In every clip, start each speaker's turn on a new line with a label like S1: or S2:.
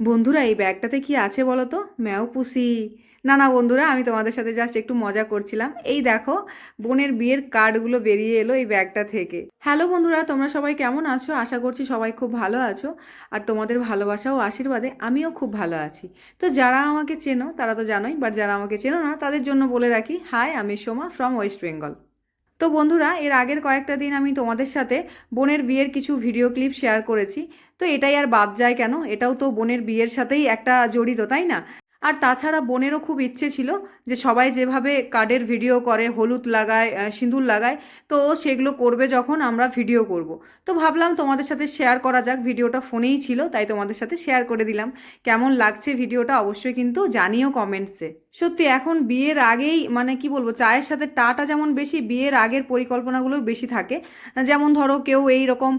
S1: বন্ধুরা, এই ব্যাগটাতে কি আছে বলো তো ম্যাও পুষি না না, বন্ধুরা, আমি তোমাদের সাথে জাস্ট একটু মজা করছিলাম। এই দেখো, বোনের বিয়ের কার্ডগুলো বেরিয়ে এলো এই ব্যাগটা থেকে। হ্যালো বন্ধুরা, তোমরা সবাই কেমন আছো? আশা করছি সবাই খুব ভালো আছো। আর তোমাদের ভালোবাসা ও আশীর্বাদে আমিও খুব ভালো আছি। তো যারা আমাকে চেনো, তারা তো জানোই বাট যারা আমাকে চেনো না, তাদের জন্য বলে রাখি হাই আমি সোমা ফ্রম ওয়েস্ট বেঙ্গল তো বন্ধুরা, এর আগের কয়েকটা দিন আমি তোমাদের সাথে বোনের বিয়ের কিছু ভিডিও ক্লিপ শেয়ার করেছি। তো এটাই আর বাদ যায় কেন? এটাও তো বোনের বিয়ের সাথেই একটা জড়িত, তাই না? আর তাছাড়া বোনেরও খুব ইচ্ছে ছিল যে সবাই যেভাবে কার্ডের ভিডিও করে, হলুদ লাগায় সিঁদুর লাগায়, তো সেগুলো করবে যখন আমরা ভিডিও করব। তো ভাবলাম তোমাদের সাথে শেয়ার করা যাক, ভিডিওটা ফোনেই ছিল, তাই তোমাদের সাথে শেয়ার করে দিলাম। কেমন লাগছে ভিডিওটা অবশ্যই কিন্তু জানিও কমেন্টসে সত্যি এখন বিয়ের আগেই মানে কি বলব, চায়ের সাথে টাটা যেমন বেশি, বিয়ের আগের পরিকল্পনাগুলো বেশি থাকে। যেমন ধরো কেউ এই রকম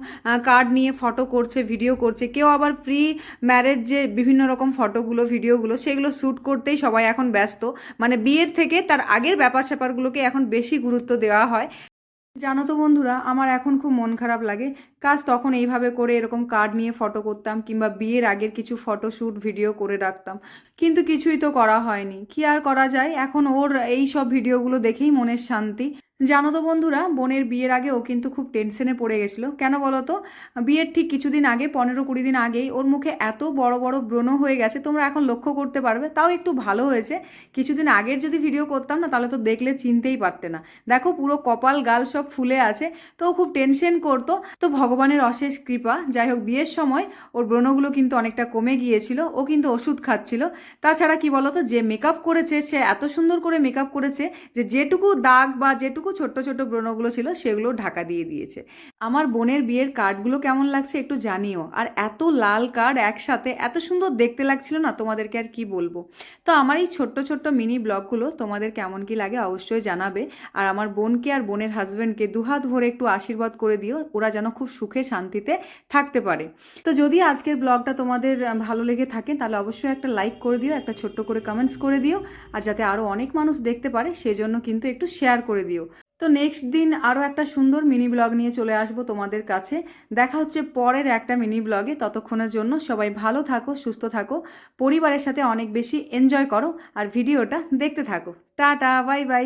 S1: কার্ড নিয়ে ফটো করছে ভিডিও করছে, কেউ আবার প্রি ম্যারেজ যে বিভিন্ন রকম ফটোগুলো ভিডিওগুলো সেগুলো শ্যুট করতেই সবাই এখন ব্যস্ত। মানে বিয়ের থেকে তার আগের ব্যাপার স্যাপারগুলোকে এখন বেশি গুরুত্ব দেওয়া হয়। জানো তো বন্ধুরা, আমার এখন খুব মন খারাপ লাগে। কাজ তখন এইভাবে করে এরকম কার্ড নিয়ে ফটো করতাম কিংবা বিয়ের আগের কিছু ফটো শ্যুট ভিডিও করে রাখতাম। কিন্তু কিছুই তো করা হয়নি। কি আর করা যায়? এখন ওর এই সব ভিডিওগুলো দেখেই মনের শান্তি। জানো তো বন্ধুরা, বোনের বিয়ের আগে ও কিন্তু খুব টেনশনে পড়ে গেছিল। কেন বলো তো? বিয়ের ঠিক কিছুদিন আগে, পনেরো কুড়ি দিন আগেই ওর মুখে এত বড় বড় ব্রণ হয়ে গেছে, তোমরা এখন লক্ষ্য করতে পারবে। তাও একটু ভালো হয়েছে। কিছুদিন আগের যদি ভিডিও করতাম না, তাহলে তো দেখলে চিনতেই পারতে না। দেখো পুরো কপাল গাল সব ফুলে আছে, তো ও খুব টেনশন করতো। তো ভগবানের অশেষ কৃপা, যাই হোক বিয়ের সময় ওর ব্রণগুলো কিন্তু অনেকটা কমে গিয়েছিল, ও কিন্তু ওষুধ খাচ্ছিল। তাছাড়া কি বলতো যে মেকআপ করেছে, সে এত সুন্দর করে মেকআপ করেছে যে যেটুকু দাগ বা যেটুকু ছোট্ট ছোট্ট ব্রণগুলো ছিল সেগুলো ঢাকা দিয়ে দিয়েছে। আমার বোনের বিয়ের কার্ডগুলো কেমন লাগছে একটু জানিও। আর এত লাল কার্ড একসাথে, এত সুন্দর দেখতে লাগছিল না, তোমাদেরকে আর কি বলব? তো আমার এই ছোট্ট ছোট্ট মিনি ব্লগগুলো তোমাদের কেমন কি লাগে অবশ্যই জানাবে। আর আমার বোনকে আর বোনের হাজব্যান্ডকে দুহাত ভরে একটু আশীর্বাদ করে দিও, ওরা যেন খুব সুখে শান্তিতে থাকতে পারে। তো যদি আজকের ব্লগটা তোমাদের ভালো লেগে থাকে, তাহলে অবশ্যই একটা লাইক করে দিও, একটা ছোট্ট করে কমেন্টস করে দিও। আর যাতে আরও অনেক মানুষ দেখতে পারে, সেজন্য কিন্তু একটু শেয়ার করে দিও। তো নেক্সট দিন আরও একটা সুন্দর মিনি ব্লগ নিয়ে চলে আসব তোমাদের কাছে। দেখা হচ্ছে পরের একটা মিনি ব্লগে ততক্ষণের জন্য সবাই ভালো থাকো, সুস্থ থাকো, পরিবারের সাথে অনেক বেশি এনজয় করো, আর ভিডিওটা দেখতে থাকো। Tata bye bye